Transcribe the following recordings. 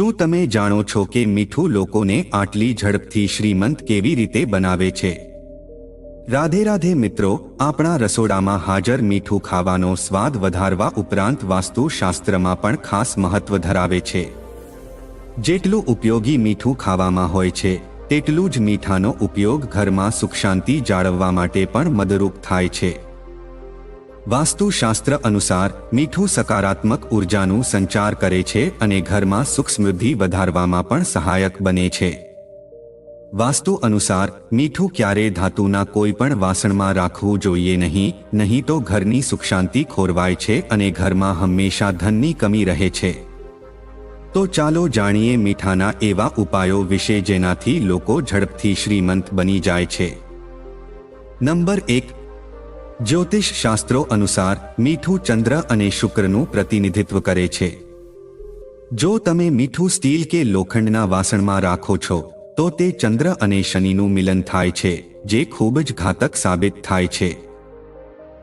શું તમે જાણો છો કે મીઠું લોકોને આટલી ઝડપથી શ્રીમંત કેવી રીતે બનાવે છે? રાધે રાધે મિત્રો, આપણા રસોડામાં હાજર મીઠું ખાવાનો સ્વાદ વધારવા ઉપરાંત વાસ્તુશાસ્ત્રમાં પણ ખાસ મહત્વ ધરાવે છે. જેટલું ઉપયોગી મીઠું ખાવામાં હોય છે, તેટલું જ મીઠાનો ઉપયોગ ઘરમાં સુખ શાંતિ જાળવવા માટે પણ મદરૂપ થાય છે. વાસ્તુશાસ્ત્ર અનુસાર મીઠું સકારાત્મક ઉર્જાનું સંચાર કરે છે અને ઘરમાં સુખ સમૃદ્ધિ વધારવામાં પણ સહાયક બને છે. વાસ્તુ અનુસાર મીઠું ક્યારેય ધાતુના કોઈ પણ વાસણમાં રાખવું જોઈએ નહીં નહીં તો ઘરની સુખ શાંતિ ખોરવાય છે અને ઘરમાં હંમેશા ધનની કમી રહે છે. તો ચાલો જાણીએ મીઠાના એવા ઉપાયો વિશે જેનાથી લોકો ઝડપથી શ્રીમંત બની જાય છે. નંબર એક જ્યોતિષ શાસ્ત્રો અનુસાર મીઠું ચંદ્ર અને શુક્રનું પ્રતિનિધિત્વ કરે છે. જો તમે મીઠું સ્ટીલ કે લોખંડના વાસણમાં રાખો છો, તો તે ચંદ્ર અને શનિનું મિલન થાય છે, જે ખૂબ જ ઘાતક સાબિત થાય છે.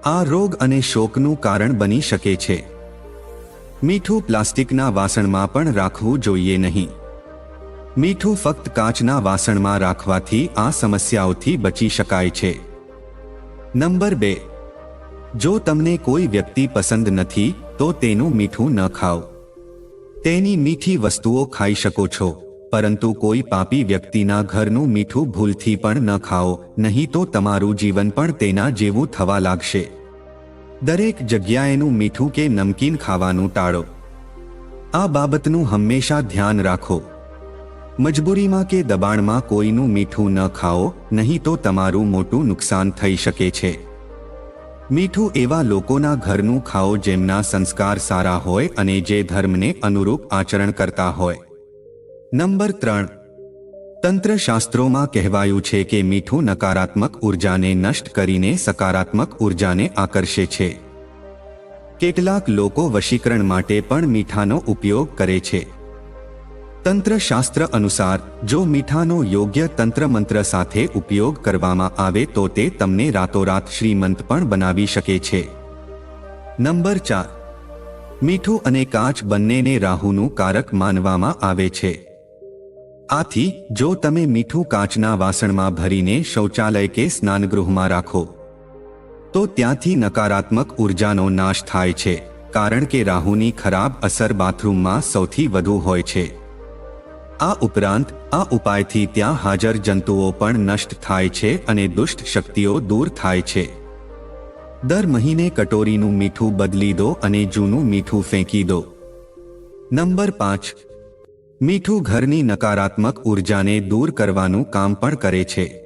આ રોગ અને શોકનું કારણ બની શકે છે. મીઠું પ્લાસ્ટિકના વાસણમાં પણ રાખવું જોઈએ નહીં. મીઠું ફક્ત કાચના વાસણમાં રાખવાથી આ સમસ્યાઓથી બચી શકાય છે. નંબર બે. જો તમને કોઈ વ્યક્તિ પસંદ નથી, તો તેનું મીઠું ન ખાઓ. તેની મીઠી વસ્તુઓ ખાઈ શકો છો, પરંતુ કોઈ પાપી વ્યક્તિના ઘરનું મીઠું ભૂલથી પણ ન ખાઓ, નહીં તો તમારું જીવન પણ તેના જેવું થવા લાગશે. દરેક જગ્યાએનું મીઠું કે નમકીન ખાવાનું ટાળો. આ બાબતનું હંમેશા ધ્યાન રાખો. મજબૂરીમાં કે દબાણમાં કોઈનું મીઠું ન ખાઓ, નહીં તો તમારું મોટું નુકસાન થઈ શકે છે. મીઠું એવા લોકોના ઘરનું ખાઓ જેમના સંસ્કાર સારા હોય અને જે ધર્મને અનુરૂપ આચરણ કરતા હોય. નંબર ત્રણ. તંત્ર શાસ્ત્રોમાં કહેવાયું છે કે મીઠું નકારાત્મક ઉર્જાને નષ્ટ કરીને સકારાત્મક ઉર્જાને આકર્ષે છે. કેટલાક લોકો વશીકરણ માટે પણ મીઠાનો ઉપયોગ કરે છે. તંત્ર શાસ્ત્ર અનુસાર, જો મીઠાનો યોગ્ય તંત્ર મંત્ર સાથે ઉપયોગ કરવામાં આવે તો તે તમને રાતોરાત શ્રીમંત પણ બનાવી શકે છે. નંબર ચાર. મીઠું અને કાચ બંનેને રાહુનું કારક માનવામાં આવે છે. આથી, જો તમે મીઠું કાચના વાસણમાં ભરીને શૌચાલય કે સ્નાનગૃહમાં રાખો, તો ત્યાંથી નકારાત્મક ઉર્જાનો નાશ થાય છે, કારણ કે રાહુની ખરાબ અસર બાથરૂમમાં સૌથી વધુ હોય છે. આ ઉપરાંત, આ ઉપાયથી ત્યાં હાજર જંતુઓ પણ નષ્ટ થાય છે અને દુષ્ટ શક્તિઓ દૂર થાય છે. દર મહિને કટોરીનું મીઠું બદલી દો અને જૂનું મીઠું ફેંકી દો. નંબર પાંચ. મીઠું ઘરની નકારાત્મક ઉર્જાને દૂર કરવાનું કામ પણ કરે છે.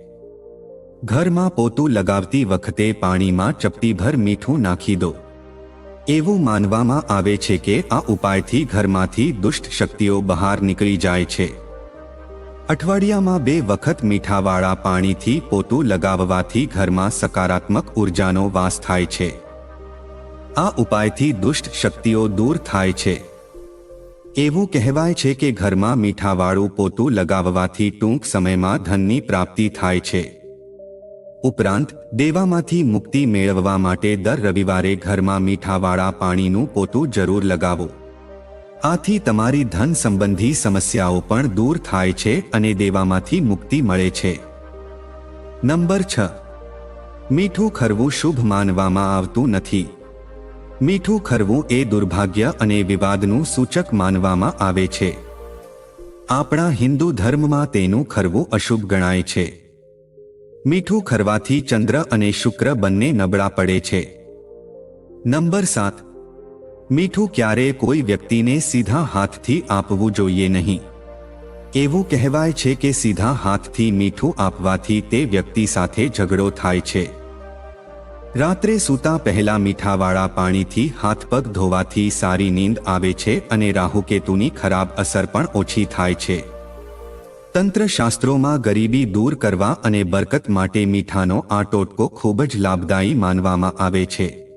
ઘરમાં પોતું લગાવતી વખતે પાણીમાં ચપટીભર મીઠું નાખી દો. એવું માનવામાં આવે છે કે આ ઉપાયથી ઘરમાંથી દુષ્ટ શક્તિઓ બહાર નીકળી જાય છે. અઠવાડિયામાં બે વખત મીઠાવાળા પાણીથી પોતું લગાવવાથી ઘરમાં સકારાત્મક ઉર્જાનો વાસ થાય છે. આ ઉપાયથી દુષ્ટ શક્તિઓ દૂર થાય છે. એવું કહેવાય છે કે ઘરમાં મીઠાવાળું પોતું લગાવવાથી ટૂંક સમયમાં ધનની પ્રાપ્તિ થાય છે. ઉપરાંત દેવામાંથી મુક્તિ મેળવવા માટે દર રવિવારે ઘરમાં મીઠાવાળા પાણીનું પોતું જરૂર લગાવો. આથી તમારી ધન સંબંધી સમસ્યાઓ પણ દૂર થાય છે અને દેવામાંથી મુક્તિ મળે છે. નંબર છ. મીઠું ખરવું શુભ માનવામાં આવતું નથી. મીઠું ખરવું એ દુર્ભાગ્ય અને વિવાદનું સૂચક માનવામાં આવે છે. આપણા હિન્દુ ધર્મમાં તેનું ખરવું અશુભ ગણાય છે. મીઠું ખરવાથી ચંદ્ર અને શુક્ર બંને નબળા પડે છે. નંબર સાત. મીઠું ક્યારેય કોઈ વ્યક્તિને સીધા હાથથી આપવું જોઈએ નહીં. એવું કહેવાય છે કે સીધા હાથથી મીઠું આપવાથી તે વ્યક્તિ સાથે ઝઘડો થાય છે. રાત્રે સૂતા પહેલા મીઠાવાળા પાણીથી હાથ પગ ધોવાથી સારી નીંદ આવે છે અને રાહુકેતુની ખરાબ અસર પણ ઓછી થાય છે. તંત્ર શાસ્ત્રોમાં ગરીબી દૂર કરવા અને બરકત માટે મીઠાનો આ ટોટકો ખૂબ જ લાભદાયી માનવામાં આવે છે.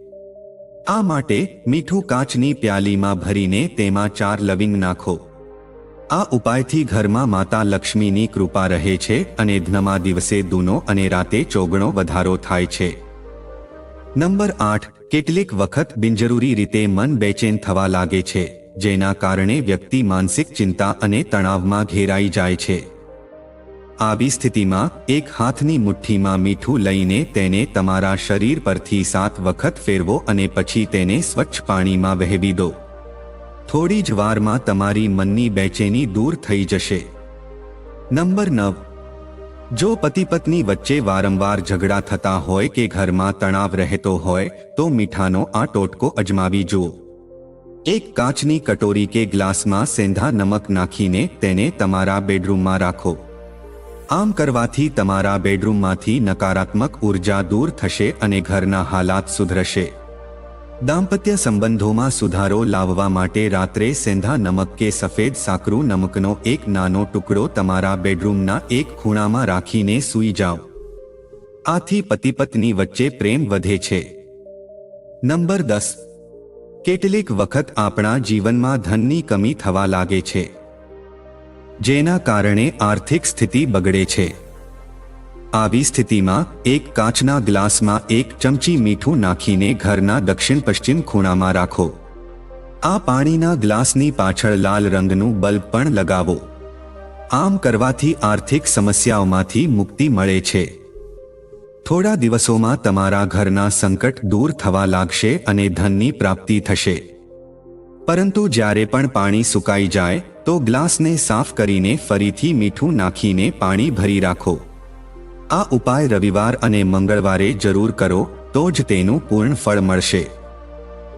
આ માટે મીઠું કાચની પ્યાલીમાં ભરીને તેમાં ચાર લવિંગ નાખો. આ ઉપાયથી ઘરમાં માતા લક્ષ્મીની કૃપા રહે છે અને ધ્નમાં દિવસે દૂનો અને રાતે ચોગણો વધારો થાય છે. નંબર આઠ, કેટલીક વખત બિનજરૂરી રીતે મન બેચેન થવા લાગે છે. જેના કારણે વ્યક્તિ માનસિક ચિંતા અને તણાવમાં ઘેરાઈ જાય છે. આવી સ્થિતિમાં એક હાથની મુઠ્ઠીમાં મીઠું લઈને તેને તમારા શરીર પરથી સાત વખત ફેરવો અને પછી તેને સ્વચ્છ પાણીમાં વહેવી દો. થોડી જ વારમાં તમારી મનની બેચેની દૂર થઈ જશે. નંબર નવ. જો પતિ પત્ની વચ્ચે વારંવાર ઝઘડા થતા હોય કે ઘરમાં તણાવ રહેતો હોય, તો મીઠાનો આ ટોટકો અજમાવી જુઓ. એક કાચની કટોરી કે ગ્લાસમાં સેંધા નમક નાખીને તેને તમારા બેડરૂમમાં રાખો. આમ કરવાથી તમારા બેડરૂમમાંથી નકારાત્મક ઊર્જા દૂર થશે અને ઘરના હાલાત સુધરશે. દાંપત્ય સંબંધોમાં સુધારો લાવવા માટે રાત્રે સેંધા નમક કે સફેદ સાકરું નમકનો એક નાનો ટુકડો તમારા બેડરૂમના એક ખૂણામાં રાખીને સૂઈ જાઓ. આથી પતિ પત્ની વચ્ચે પ્રેમ વધે છે. નંબર દસ. કેટલીક વખત આપણા જીવનમાં ધનની કમી થવા લાગે છે, જેના કારણે આર્થિક સ્થિતિ બગડે છે. આવી સ્થિતિમાં એક કાચના ગ્લાસમાં એક ચમચી મીઠું નાખીને ઘરના દક્ષિણ પશ્ચિમ ખૂણામાં રાખો. આ પાણીના ગ્લાસની પાછળ લાલ રંગનું બલ્બ પણ લગાવો. આમ કરવાથી આર્થિક સમસ્યાઓમાંથી મુક્તિ મળે છે. થોડા દિવસોમાં તમારા ઘરના સંકટ દૂર થવા લાગશે અને ધનની પ્રાપ્તિ થશે. પરંતુ જ્યારે પણ પાણી સુકાઈ જાય, તો ગ્લાસને સાફ કરીને ફરીથી મીઠું નાખીને પાણી ભરી રાખો. આ ઉપાય રવિવાર અને મંગળવારે જરૂર કરો, તો જ તેનું પૂર્ણ ફળ મળશે.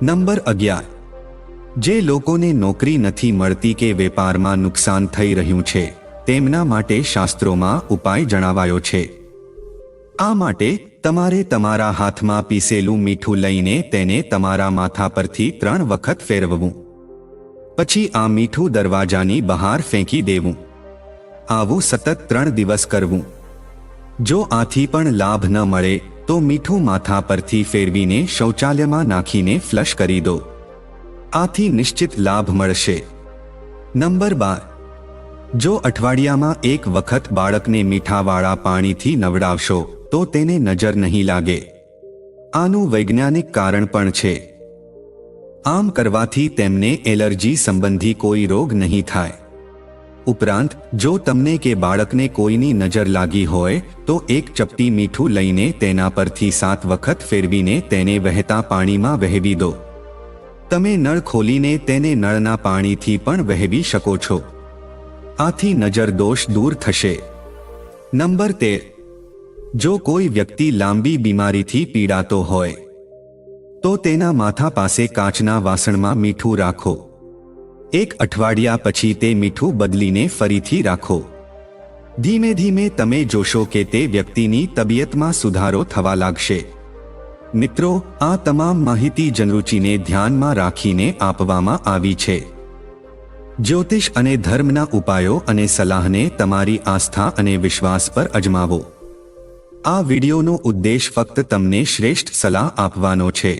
નંબર અગિયાર. જે લોકોને નોકરી નથી મળતી કે વેપારમાં નુકસાન થઈ રહ્યું છે, તેમના માટે શાસ્ત્રોમાં ઉપાય જણાવાયો છે. આ માટે તમારે તમારા હાથમાં પીસેલું મીઠું લઈને તેને તમારા માથા પરથી ત્રણ વખત ફેરવવું. પછી આ મીઠું દરવાજાની બહાર ફેંકી દેવું. આવું સતત ત્રણ દિવસ કરવું. જો આથી પણ લાભ ન મળે, તો મીઠું માથા પરથી ફેરવીને શૌચાલયમાં નાખીને ફ્લશ કરી દો. આથી નિશ્ચિત લાભ મળશે. નંબર બાર. જો અઠવાડિયામાં એક વખત બાળકને મીઠાવાળા પાણીથી નવડાવશો તો તેને નજર નહીં લાગે. આનું વૈજ્ઞાનિક કારણ પણ છે. આમ કરવાથી તેમને એલર્જી સંબંધી કોઈ રોગ નહીં થાય. ઉપરાંત, જો તમને કે બાળકને કોઈની નજર લાગી હોય, તો એક ચપટી મીઠું લઈને તેના પરથી સાત વખત ફેરવીને તેને વહેતા પાણીમાં વહેવી દો. તમે નળ ખોલીને તેને નળના પાણીથી પણ વહેવી શકો છો. આથી નજર દોષ દૂર થશે. નંબર તેર. જો કોઈ વ્યક્તિ લાંબી બીમારીથી પીડાતો હોય, તો તેના માથા પાસે કાચના વાસણમાં મીઠું રાખો. એક અઠવાડિયા પછી તે મીઠું બદલીને ફરીથી રાખો. ધીમે ધીમે તમે જોશો કે તે વ્યક્તિની તબિયતમાં સુધારો થવા લાગશે. મિત્રો, આ તમામ માહિતી જનરુચિને ધ્યાનમાં રાખીને આપવામાં આવી છે. જ્યોતિષ અને ધર્મના ઉપાયો અને સલાહને તમારી આસ્થા અને વિશ્વાસ પર અજમાવો. આ વિડિયોનો ઉદ્દેશ ફક્ત તમને શ્રેષ્ઠ સલાહ આપવાનો છે.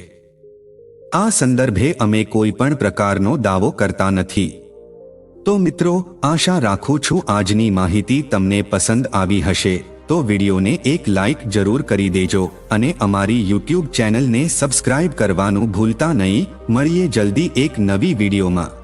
આ સંદર્ભે અમે કોઈ પણ પ્રકારનો દાવો કરતા નથી. તો મિત્રો, આશા રાખું છું આજની માહિતી તમને પસંદ આવી હશે. તો વિડીયોને એક લાઇક જરૂર કરી દેજો અને અમારી યુટ્યુબ ચેનલને સબસ્ક્રાઇબ કરવાનું ભૂલતા નહીં. મળીએ જલ્દી એક નવી વિડીયોમાં.